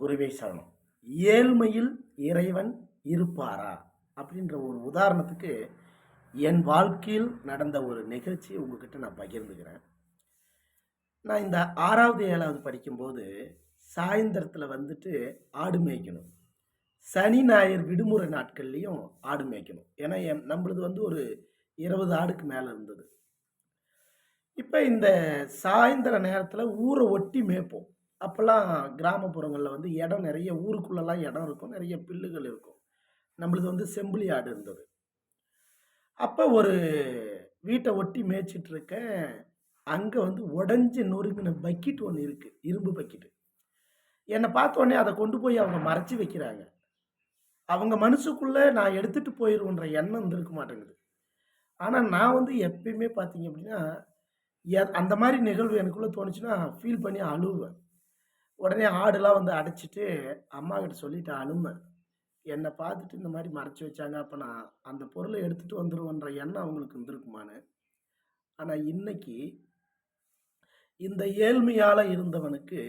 குருவே சரணம். ஏழ்மையில் இறைவன் இருப்பாரா? அப்படின்ற ஒரு உதாரணத்துக்கு என் வாழ்க்கையில் நடந்த ஒரு நிகழ்ச்சியை உங்ககிட்ட நான் பகிர்ந்துக்கிறேன். நான் இந்த ஆறாவது ஏழாவது படிக்கும்போது சாயந்தரத்தில் வந்துட்டு ஆடு மேய்க்கணும். சனி ஞாயிறு விடுமுறை நாட்கள்லேயும் ஆடு மேய்க்கணும். ஏன்னா என் நம்மளது வந்து ஒரு இருபது ஆடுக்கு மேலே இருந்தது. இப்போ இந்த சாயந்தர நேரத்தில் ஊரை ஒட்டி மேய்ப்போம். அப்போல்லாம் கிராமப்புறங்களில் வந்து இடம் நிறைய ஊருக்குள்ளெல்லாம் இடம் இருக்கும் நிறைய பில்லுகள் இருக்கும். நம்மளது வந்து செம்பிளி ஆடு இருந்தது. அப்போ ஒரு வீட்டை ஒட்டி மேய்ச்சிட்டு இருக்கேன். அங்கே வந்து உடஞ்சி நொறுங்கின பக்கெட் ஒன்று இருக்குது இரும்பு பக்கெட்டு. என்னை பார்த்தோடனே அதை கொண்டு போய் அவங்க மறைச்சி வைக்கிறாங்க. அவங்க மனசுக்குள்ளே நான் எடுத்துகிட்டு போயிடுவோன்ற எண்ணம் இருந்திருக்க மாட்டேங்குது. ஆனால் நான் வந்து எப்பயுமே பார்த்தீங்க அப்படின்னா எ- அந்த மாதிரி நிகழ்வு எனக்குள்ளே தோணுச்சுன்னா ஃபீல் பண்ணி அழுவேன். உடனே ஆடுலாம் வந்து அடைச்சிட்டு அம்மா கிட்ட சொல்லிட்டு அழுமை என்னை பார்த்துட்டு இந்த மாதிரி மறைச்சி வச்சாங்க. அப்போ நான் அந்த பொருளை எடுத்துகிட்டு வந்துடுவோன்ற எண்ணம் அவங்களுக்கு இருந்திருக்குமானு ஆனால் இன்னைக்கு இந்த ஏழ்மையால் இருந்தவனுக்கு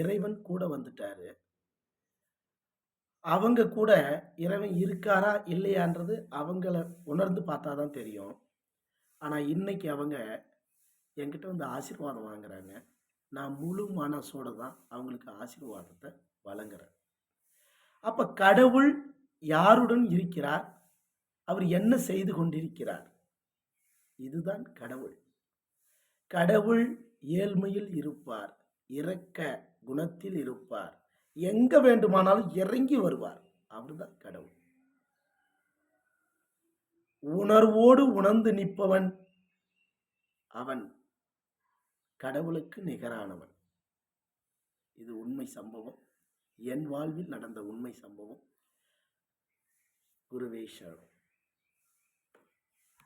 இறைவன் கூட வந்துட்டாரு. அவங்க கூட இறைவன் இருக்காரா இல்லையான்றது அவங்கள உணர்ந்து பார்த்தா தான் தெரியும். ஆனால் இன்னைக்கு அவங்க என்கிட்ட வந்து ஆசீர்வாதம் வாங்குறாங்க. நான் முழு மனசோட தான் அவங்களுக்கு ஆசீர்வாதத்தை வழங்குறேன். அப்போ கடவுள் யாருடன் இருக்கிறார்? அவர் என்ன செய்து கொண்டிருக்கிறார்? இதுதான் கடவுள். கடவுள் ஏழ்மையில் இருப்பார் இறக்க குணத்தில் இருப்பார் எங்க வேண்டுமானாலும் இறங்கி வருவார். அவர்தான் கடவுள். உணர்வோடு உணர்ந்து நிற்பவன் அவன். கடவுளுக்கு நிகரானவன். இது உண்மை சம்பவம். என் வாழ்வில் நடந்த உண்மை சம்பவம். குருவே